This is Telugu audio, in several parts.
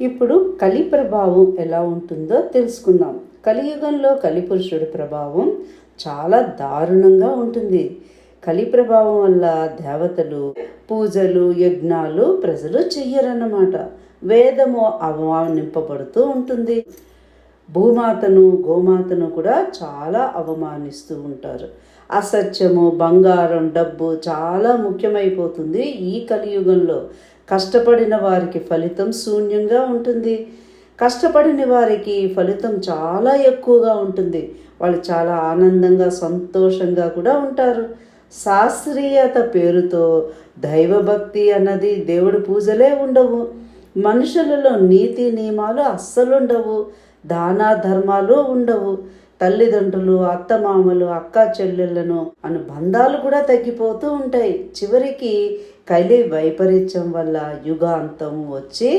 ఇప్పుడు కలి ప్రభావం ఎలా ఉంటుందో తెలుసుకుందాం. కలియుగంలో కలిపురుషుడి ప్రభావం చాలా దారుణంగా ఉంటుంది. కలి ప్రభావం వల్ల దేవతలు పూజలు యజ్ఞాలు ప్రజలు చెయ్యరన్నమాట. వేదము అవమానింపబడుతూ ఉంటుంది. భూమాతను గోమాతను కూడా చాలా అవమానిస్తూ ఉంటారు. అసత్యము బంగారం డబ్బు చాలా ముఖ్యమైపోతుంది ఈ కలియుగంలో. కష్టపడిన వారికి ఫలితం శూన్యంగా ఉంటుంది. కష్టపడిన వారికి ఫలితం చాలా ఎక్కువగా ఉంటుంది. వాళ్ళు చాలా ఆనందంగా సంతోషంగా కూడా ఉంటారు. శాస్త్రీయత పేరుతో దైవభక్తి అన్నది దేవుడి పూజలే ఉండవు. మనుషులలో నీతి నియమాలు అస్సలు ఉండవు దాన ధర్మాలు ఉండవు. తల్లిదండ్రులు అత్తమామలు అక్క చెల్లెళ్ళను అను బంధాలు కూడా తగ్గిపోతూ ఉంటాయి. చివరికి కలి వైపరీత్యం వల్ల యుగాంతం వచ్చి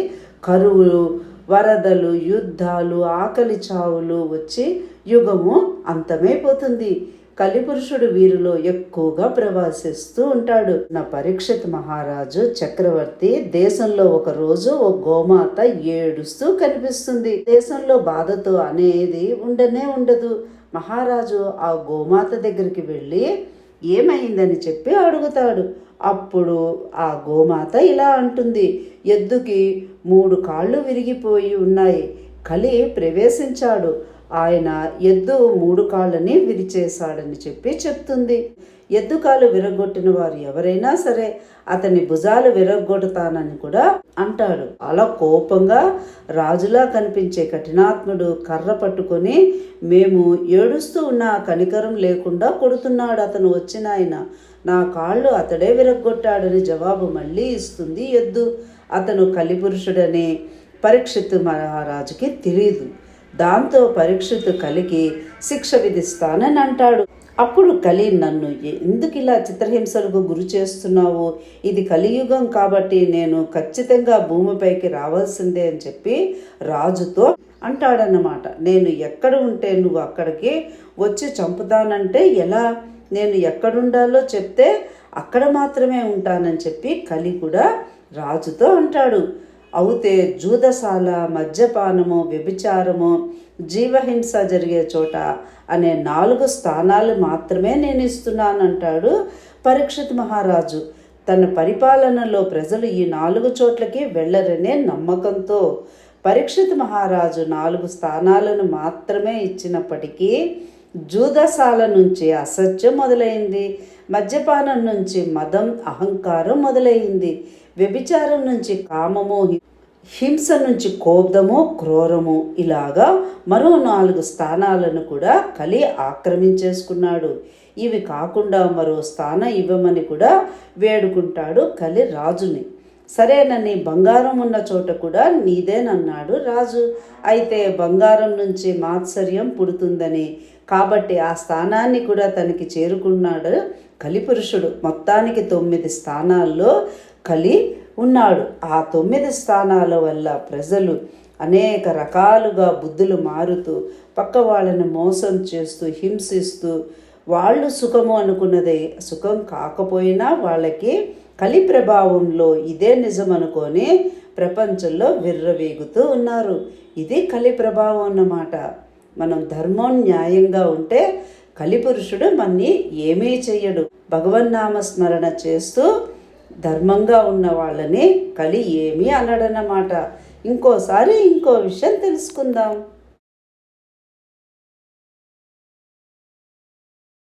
కరువులు వరదలు యుద్ధాలు ఆకలి చావులు వచ్చి యుగము అంతమైపోతుంది. కలిపురుషుడు వీరిలో ఎక్కువగా ప్రవాసిస్తూ ఉంటాడు. నా పరీక్షిత్ మహారాజు చక్రవర్తి దేశంలో ఒక రోజు ఓ గోమాత ఏడుస్తూ కనిపిస్తుంది. దేశంలో బాధతో అనేది ఉండనే ఉండదు. మహారాజు ఆ గోమాత దగ్గరికి వెళ్ళి ఏమైందని చెప్పి అడుగుతాడు. అప్పుడు ఆ గోమాత ఇలా అంటుంది. ఎద్దుకి మూడు కాళ్ళు విరిగిపోయి ఉన్నాయి. కలి ప్రవేశించాడు. ఆయన ఎద్దు మూడు కాళ్ళని విరిచేశాడని చెప్పి చెప్తుంది. ఎద్దు కాలు విరగొట్టిన వారు ఎవరైనా సరే అతని భుజాలు విరగొడతానని కూడా అంటాడు అలా కోపంగా రాజులా కనిపించే కఠినాత్ముడు కర్ర పట్టుకొని మేము ఏడుస్తూ ఉన్న కనికరం లేకుండా కొడుతున్నాడు అతను వచ్చిన ఆయన. నా కాళ్ళు అతడే విరగొట్టాడని జవాబు మళ్ళీ ఇస్తుంది ఎద్దు. అతను కలిపురుషుడని పరీక్షిత్ మహారాజుకి తెలియదు దాంతో పరీక్షిత్ కలికి శిక్ష విధిస్తానని అంటాడు. అప్పుడు కలి నన్ను ఎందుకు ఇలా చిత్రహింసలకు గురి చేస్తున్నావు? ఇది కలియుగం కాబట్టి నేను ఖచ్చితంగా భూమిపైకి రావాల్సిందే అని చెప్పి రాజుతో అంటాడన్నమాట. నేను ఎక్కడ ఉంటే నువ్వు అక్కడికి వచ్చి చంపుతానంటే ఎలా? నేను ఎక్కడుండాలో చెప్తే అక్కడ మాత్రమే ఉంటానని చెప్పి కలి కూడా రాజుతో అంటాడు. అవుతే జూదశాల మద్యపానము వ్యభిచారము జీవహింస జరిగే చోట అనే నాలుగు స్థానాలు మాత్రమే నేను ఇస్తున్నానంటాడు పరీక్షిత్ మహారాజు. తన పరిపాలనలో ప్రజలు ఈ నాలుగు చోట్లకి వెళ్ళరనే నమ్మకంతో పరీక్షిత్ మహారాజు నాలుగు స్థానాలను మాత్రమే ఇచ్చినప్పటికీ జూదశాల నుంచి అసత్యం మొదలైంది. మద్యపానం నుంచి మదం అహంకారం మొదలైంది. వ్యభిచారం నుంచి కామము హింస నుంచి కోబ్దము క్రోరము. ఇలాగా మరో నాలుగు స్థానాలను కూడా కలి ఆక్రమించేసుకున్నాడు. ఇవి కాకుండా మరో స్థానం ఇవ్వమని కూడా వేడుకుంటాడు కలి రాజుని. సరేనని బంగారం ఉన్న చోట కూడా నీదేనన్నాడు రాజు. అయితే బంగారం నుంచి మాత్సర్యం పుడుతుందని కాబట్టి ఆ స్థానాన్ని కూడా తనకి చేరుకున్నాడు కలిపురుషుడు. మొత్తానికి తొమ్మిది స్థానాల్లో కలి ఉన్నాడు. ఆ తొమ్మిది స్థానాల వల్ల ప్రజలు అనేక రకాలుగా బుద్ధులు మారుతూ పక్క వాళ్ళని మోసం చేస్తూ హింసిస్తూ వాళ్ళు సుఖము అనుకున్నదే సుఖం కాకపోయినా వాళ్ళకి కలి ప్రభావంలో ఇదే నిజం అనుకొని ప్రపంచంలో విర్రవీగుతూ ఉన్నారు. ఇది కలి ప్రభావం అన్నమాట. మనం ధర్మం న్యాయంగా ఉంటే కలిపురుషుడు మన్ని ఏమీ చెయ్యడు. భగవన్నామ స్మరణ చేస్తూ ధర్మంగా ఉన్న వాళ్ళని కలి ఏమీ అనడనమాట ఇంకోసారి ఇంకో విషయం తెలుసుకుందాం.